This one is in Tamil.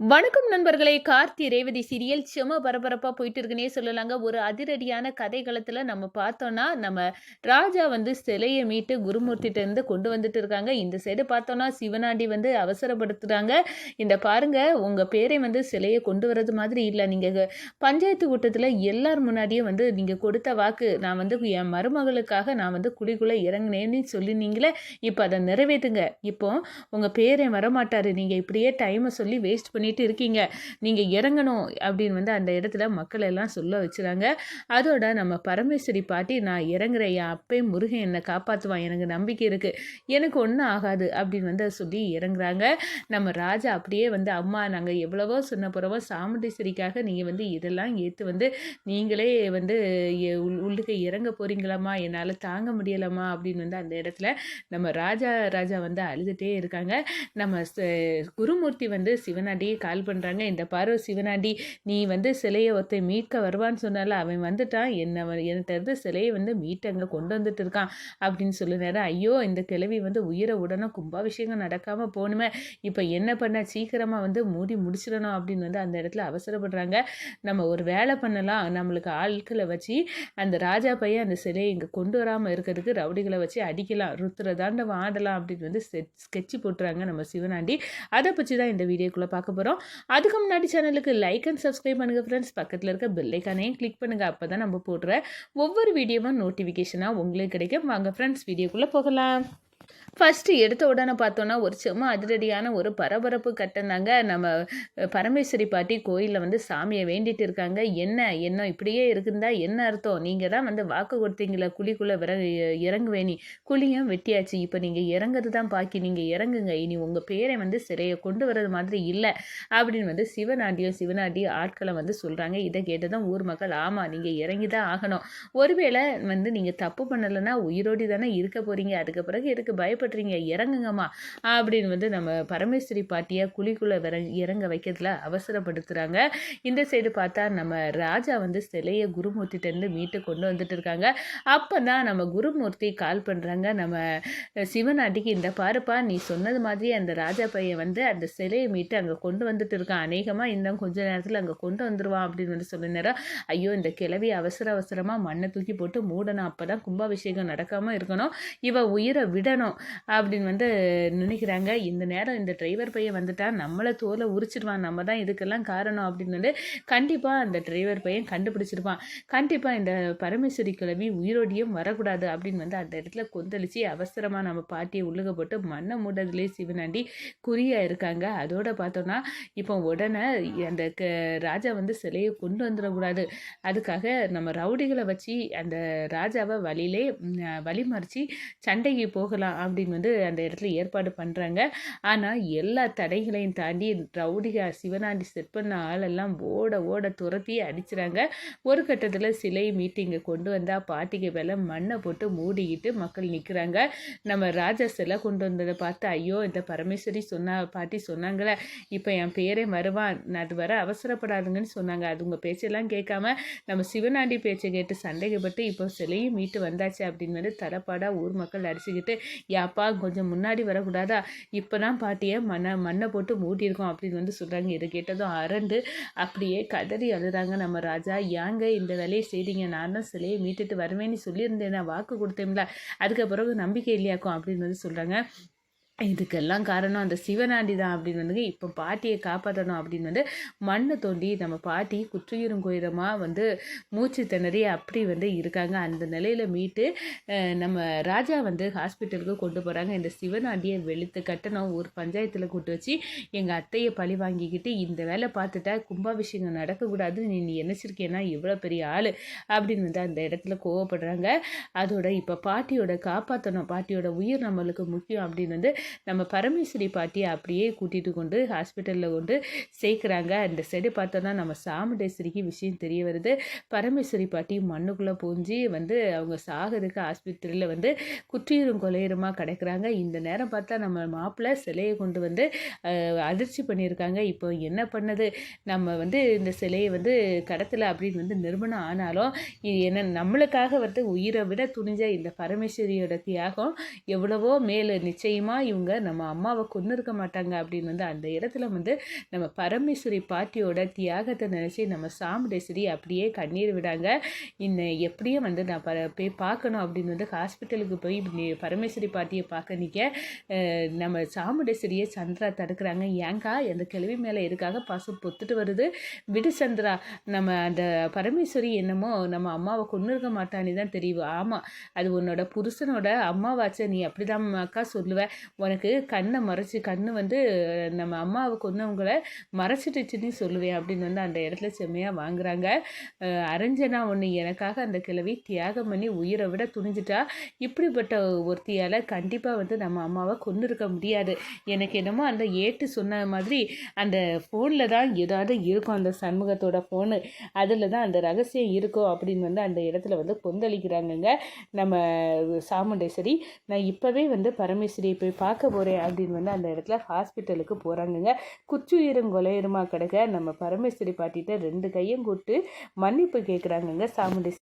வணக்கம் நண்பர்களே. கார்த்தி ரேவதி சீரியல் செம பரபரப்பாக போயிட்டு இருக்குன்னே சொல்லலாங்க. ஒரு அதிரடியான கதைகளத்தில் நம்ம பார்த்தோன்னா நம்ம ராஜா வந்து சிலையை மீட்டு குருமூர்த்திட்ட இருந்து கொண்டு வந்துட்டு இருக்காங்க. இந்த சைடு பார்த்தோன்னா சிவனாண்டி வந்து அவசரப்படுத்துகிறாங்க இந்த பாருங்க உங்கள் பேரை வந்து சிலையை கொண்டு வர்றது மாதிரி இல்லை. நீங்கள் பஞ்சாயத்து கூட்டத்தில் எல்லார் முன்னாடியும் வந்து நீங்கள் கொடுத்த வாக்கு நான் வந்து என் மருமகளுக்காக நான் வந்து குழிக்குள்ளே இறங்கினேன்னு சொல்லினீங்களே. இப்போ அதை நிறைவேற்றுங்க இப்போ உங்கள் பேரை வரமாட்டார். நீங்கள் இப்படியே டைமை சொல்லி வேஸ்ட் பண்ணி பண்ணிட்டு இருக்கீங்க. நீங்கள் இறங்கணும் அப்படின்னு வந்து அந்த இடத்துல மக்கள் எல்லாம் சொல்ல வச்சுறாங்க. அதோட நம்ம பரமேஸ்வரி பாட்டி நான் இறங்குறேன். என் அப்பே முருகன் என்னை காப்பாற்றுவான் எனக்கு நம்பிக்கை இருக்குது எனக்கு ஒன்றும் ஆகாது. அப்படின்னு வந்து சொல்லி இறங்குறாங்க. நம்ம ராஜா அப்படியே வந்து அம்மா நாங்கள் எவ்வளவோ சொன்ன போகிறவோ சாமுண்டீஸ்வரிக்காக நீங்கள் வந்து இதெல்லாம் ஏற்று வந்து நீங்களே வந்து உள்- உள்ளுக்கு இறங்க போறீங்களாம்மா. என்னால் தாங்க முடியலாமா அப்படின்னு வந்து அந்த இடத்துல நம்ம ராஜா ராஜா வந்து அழுதுகிட்டே இருக்காங்க. நம்ம குருமூர்த்தி வந்து சிவனாண்டியே கால் பண்ணுறாங்க இந்த பாரு சிவனாண்டி நீ வந்து சிலையை ஒருத்தன் மீட்க வருவான்னு சொன்னால அவன் வந்துட்டான். என்ன என்கிட்ட இருந்து சிலையை வந்து மீட்டு அங்கே கொண்டு வந்துட்டு இருக்கான். அப்படின்னு சொல்லுனாரு ஐயோ இந்த கிழவி வந்து உயிரை உடனே கும்பாபிஷேகம் நடக்காமல் போகணுமே இப்போ என்ன பண்ண? சீக்கிரமாக வந்து மூடி முடிச்சிடணும். அப்படின்னு வந்து அந்த இடத்துல அவசரப்படுறாங்க. நம்ம ஒரு வேலை பண்ணலாம். நம்மளுக்கு ஆட்களை வச்சு அந்த ராஜா பையன் அந்த சிலையை இங்கே கொண்டு வராமல் இருக்கிறதுக்கு ரவுடிகளை வச்சு அடிக்கலாம். ருத்ர ஆடலாம் அப்படின்னு வந்து ஸ்கெட்சு போட்டுறாங்க நம்ம சிவனாண்டி. அதை பற்றி தான் இந்த வீடியோக்குள்ளே பார்க்க போகிறோம் அதுக்கு முன்னாடி சேனலுக்கு லைக் அண்ட் சப்ஸ்கிரைப் பண்ணுங்கள் ஃப்ரெண்ட்ஸ் பக்கத்தில் இருக்க பெல்லைக்கானையும் கிளிக் பண்ணுங்கள் அப்போ தான் நம்ம போடுற ஒவ்வொரு வீடியோவும் நோட்டிஃபிகேஷனாக உங்களுக்கு கிடைக்கும். வாங்க ஃப்ரெண்ட்ஸ் வீடியோக்குள்ளே போகலாம். ஃபஸ்ட்டு எடுத்த உடனே பார்த்தோன்னா ஒரு சும்மா அதிரடியான ஒரு பரபரப்பு கட்டந்தாங்க நம்ம பரமேஸ்வரி பாட்டி கோயிலில் வந்து சாமியை வேண்டிட்டு இருக்காங்க. என்ன என்ன இப்படியே இருக்குந்தா என்ன அர்த்தம்? நீங்கள் தான் வந்து வாக்கு கொடுத்தீங்களா குழிக்குள்ளே விற இறங்குவேணி. குழியும் வெட்டியாச்சு. இப்போ நீங்கள் இறங்குறது தான் பாக்கி. நீங்கள் இறங்குங்க. இனி உங்கள் பேரை வந்து சிறையை கொண்டு வர்றது மாதிரி இல்லை. அப்படின்னு வந்து சிவனாண்டியும் சிவனாண்டியும் ஆட்களை வந்து சொல்கிறாங்க இதை கேட்டதும் ஊர் மக்கள் ஆமாம் நீங்கள் இறங்கி தான் ஆகணும். ஒருவேளை வந்து நீங்கள் தப்பு பண்ணலைன்னா உயிரோடி தானே இருக்க போகிறீங்க அதுக்கு பிறகு எதுக்கு பயப்படுறீங்க இறங்குங்கம்மா அப்படின்னு வந்து நம்ம பரமேஸ்வரி பாட்டியை குழிக்குள்ளே விற இறங்க வைக்கிறதுல அவசரப்படுத்துகிறாங்க இந்த சைடு பார்த்தா நம்ம ராஜா வந்து சிலையை குருமூர்த்திட்டேருந்து மீட்டு கொண்டு வந்துட்டு இருக்காங்க அப்போ தான் நம்ம குருமூர்த்தி கால் பண்ணுறாங்க நம்ம சிவனாட்டிக்கு இந்த பாருப்பா நீ சொன்னது மாதிரி அந்த ராஜா பையன் வந்து அந்த சிலையை மீட்டு அங்கே கொண்டு வந்துட்டு இருக்கான் அநேகமாக இன்னும் கொஞ்ச நேரத்தில் அங்கே கொண்டு வந்துடுவான் அப்படின்னு வந்து சொல்ல நேரம் ஐயோ இந்த கிளவி அவசர அவசரமாக மண்ணை தூக்கி போட்டு மூடணும். அப்போ தான் கும்பாபிஷேகம் நடக்காமல் இருக்கணும். இவ உயிரை விடணும். அப்படின்னு வந்து நினைக்கிறாங்க. இந்த நேரம் இந்த டிரைவர் பையன் வந்துட்டா நம்மளை தோலை உரிச்சிடுவான் நம்ம தான் இதுக்கெல்லாம் காரணம் அப்படின்னு வந்து கண்டிப்பாக அந்த டிரைவர் பையன் கண்டுபிடிச்சிருப்பான். கண்டிப்பாக இந்த பரமேஸ்வரி கிழவி உயிரோடியும் வரக்கூடாது அப்படின்னு வந்து அந்த இடத்துல கொந்தளிச்சு அவசரமாக நம்ம பாட்டியை உள்ளுக போட்டு மண்ணை மூடதுலேயே சிவனாண்டி குறியாக இருக்காங்க. அதோட பார்த்தோன்னா இப்போ உடனே அந்த க ராஜா வந்து சிலையை கொண்டு வந்துடக்கூடாது. அதுக்காக நம்ம ரவுடிகளை வச்சு அந்த ராஜாவை வழியிலே வழிமறிச்சு சண்டைக்கு போகலாம் அப்படின்னு வந்து அந்த இடத்துல ஏற்பாடு பண்ணுறாங்க ஆனால் எல்லா தடைகளையும் தாண்டி ரவுடிகா சிவனாண்டி செட் பண்ண ஆளெல்லாம் ஓட ஓட துரத்தி அடிச்சுறாங்க. ஒரு கட்டத்தில் சிலை மீட்டிங்கை கொண்டு வந்தால் பாட்டிக்கு மேலே மண்ணை போட்டு மூடிக்கிட்டு மக்கள் நிற்கிறாங்க நம்ம ராஜா சிலை கொண்டு வந்ததை பார்த்து ஐயோ இந்த பரமேஸ்வரி சொன்னா பாட்டி சொன்னாங்களே இப்போ என் பேரே வருவான் அது வர அவசரப்படாதுங்கன்னு சொன்னாங்க. அது உங்கள் பேச்செல்லாம் கேட்காம நம்ம சிவனாண்டி பேச்சை கேட்டு சந்தேகப்பட்டு இப்போ சிலையும் மீட்டு வந்தாச்சு அப்படின்னு வந்து தரப்பாடாக ஊர் மக்கள் அடிச்சுக்கிட்டு அப்பா கொஞ்சம் முன்னாடி வரக்கூடாதா? இப்போ தான் பாட்டியை மண்ணை மண்ணை போட்டு மூட்டியிருக்கோம் அப்படின்னு வந்து சொல்கிறாங்க இதை கேட்டதும் அரண்டு அப்படியே கதறி அழுகிறாங்க நம்ம ராஜா ஏங்க இந்த வேலையை செய்தீங்க நான் தான் சிலையை மீட்டுட்டு வருவேன்னு சொல்லியிருந்தேன். நான் வாக்கு கொடுத்தேன்ல. அதுக்கு பிறகு நம்பிக்கை இல்லையாக்கும்? அப்படின்னு வந்து சொல்கிறாங்க இதுக்கெல்லாம் காரணம் அந்த சிவனாண்டி தான் அப்படின்னு வந்து இப்போ பாட்டியை காப்பாற்றணும் அப்படின்னு வந்து மண்ணை தோண்டி நம்ம பாட்டி குற்றுயிரும் குயிரமாக வந்து மூச்சு திணறி அப்படி வந்து இருக்காங்க. அந்த நிலையில் மீட்டு நம்ம ராஜா வந்து ஹாஸ்பிட்டலுக்கு கொண்டு போகிறாங்க இந்த சிவனாண்டியை வெளுத்து கட்டணும் ஒரு பஞ்சாயத்தில் கூட்டு வச்சு எங்கள் அத்தையை பழி வாங்கிக்கிட்டு இந்த வேலை பார்த்துட்டா கும்பாபிஷேகம் நடக்கக்கூடாது நீ நீ நினச்சிருக்கேன்னா இவ்வளோ பெரிய ஆள் அப்படின்னு வந்து அந்த இடத்துல கோவப்படுறாங்க. அதோட இப்போ பாட்டியோட காப்பாற்றணும் பாட்டியோட உயிர் நம்மளுக்கு முக்கியம் அப்படின்னு வந்து நம்ம பரமேஸ்வரி பாட்டியை அப்படியே கூட்டிகிட்டு கொண்டு ஹாஸ்பிட்டலில் கொண்டு சேர்க்குறாங்க. அந்த சைடு தான் நம்ம சாமுண்டேஸ்வரிக்கு விஷயம் தெரிய வருது. பரமேஸ்வரி பாட்டி மண்ணுக்குள்ளே பூஞ்சி வந்து அவங்க சாகிறதுக்கு ஆஸ்பத்திரியில் வந்து குற்றியரும் கொலையருமா கிடக்குறாங்க. இந்த நேரம் பார்த்தா நம்ம மாப்பிள்ளை சிலையை கொண்டு வந்து அதிர்ச்சி பண்ணியிருக்காங்க. இப்போ என்ன பண்ணது? நம்ம வந்து இந்த சிலையை வந்து கடத்தலை அப்படின்னு வந்து நிறுவனம் ஆனாலும் இது என்ன நம்மளுக்காக வந்து உயிரை விட துணிஞ்ச இந்த பரமேஸ்வரியோட தியாகம் எவ்வளவோ மேலே நிச்சயமாக இவங்க கொன்னவங்க நம்ம அம்மாவை கொண்டு இருக்க மாட்டாங்க அப்படின்னு வந்து அந்த இடத்துல வந்து நம்ம பரமேஸ்வரி பாட்டியோட தியாகத்தை நினச்சி நம்ம சாமுடேஸ்வரி அப்படியே கண்ணீர் விடாங்க. இன்னும் எப்படியும் வந்து நான் ப போய் பார்க்கணும் அப்படின்னு வந்து ஹாஸ்பிட்டலுக்கு போய் பரமேஸ்வரி பாட்டியை பார்க்க நிற்க நம்ம சாமுடேஸ்வரியை சந்திரா தடுக்கிறாங்க. ஏங்கா அந்த கிழவி மேலே இருக்காக பசு பொத்துட்டு வருது? விடு சந்திரா நம்ம அந்த பரமேஸ்வரி என்னமோ நம்ம அம்மாவை கொண்டு இருக்க மாட்டான்னு தான் தெரியும் ஆமாம் அது உன்னோட புருஷனோட அம்மாவாச்சு நீ அப்படிதான் அக்கா சொல்லுவேன் உனக்கு கண்ணை மறைச்சி கண்ணு வந்து நம்ம அம்மாவைக்குன்னு அவங்கள மறைச்சிட்டுச்சுன்னு சொல்லுவேன் அப்படின்னு வந்து அந்த இடத்துல செம்மையாக வாங்குறாங்க. அரஞ்சனா ஒன்று எனக்காக அந்த கிழவி தியாகம் பண்ணி உயிரை விட துணிஞ்சிட்டா. இப்படிப்பட்ட ஒருத்தியால் கண்டிப்பாக வந்து நம்ம அம்மாவை கொண்டு இருக்க முடியாது. எனக்கு என்னமோ அந்த ஏட்டு சொன்ன மாதிரி அந்த ஃபோனில் தான் ஏதாவது இருக்கும் அந்த சண்முகத்தோட ஃபோனு அதில் தான் அந்த ரகசியம் இருக்கும் அப்படின்னு வந்து அந்த இடத்துல வந்து கொந்தளிக்கிறாங்கங்க. நம்ம சாமுண்டேஸ்வரி நான் இப்போவே வந்து பரமேஸ்வரியை போய் பார்க்க போகிறேன் அப்படின்னு வந்து அந்த இடத்துல ஹாஸ்பிட்டலுக்கு போகிறாங்கங்க குச்சுயிரும் கொலையுருமா கிடக்க நம்ம பரமேஸ்வரி பாட்டிகிட்ட ரெண்டு கையும் கூட்டு மன்னிப்பு கேட்குறாங்கங்க சாமுண்டேஸ்வரி.